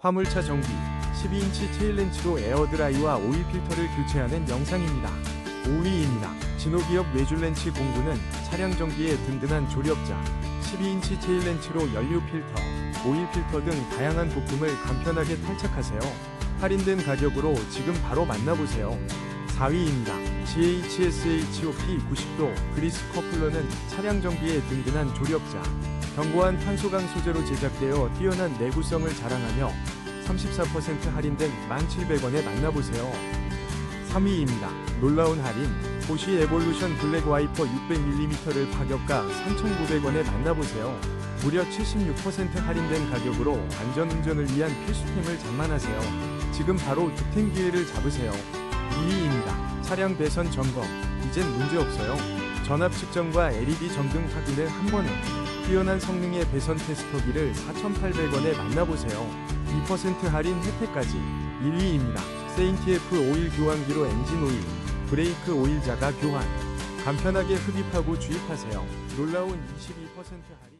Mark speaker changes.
Speaker 1: 화물차 정비 12인치 테일렌치로 에어드라이와 오일 필터를 교체하는 영상입니다. 5위입니다. 진호기업 외줄렌치 공구는 차량 정비에 든든한 조력자 12인치 테일렌치로 연료 필터, 오일 필터 등 다양한 부품을 간편하게 탈착하세요. 할인된 가격으로 지금 바로 만나보세요. 4위입니다. GHSHOP 90도 그리스 커플러는 차량 정비에 든든한 조력자. 견고한 탄소강 소재로 제작되어 뛰어난 내구성을 자랑하며 34% 할인된 1,700원에 만나보세요. 3위입니다. 놀라운 할인. 보쉬 에볼루션 블랙 와이퍼 600mm를 파격가 3,900원에 만나보세요. 무려 76% 할인된 가격으로 안전운전을 위한 필수템을 장만하세요. 지금 바로 득템 기회를 잡으세요. 2위입니다. 차량 배선 점검. 이젠 문제없어요. 전압 측정과 LED 전등 확인을 한 번에. 뛰어난 성능의 배선 테스터기를 4,800원에 만나보세요. 2% 할인 혜택까지. 1위입니다. 세인티F 오일 교환기로 엔진 오일, 브레이크 오일 자가 교환. 간편하게 흡입하고 주입하세요. 놀라운 22% 할인.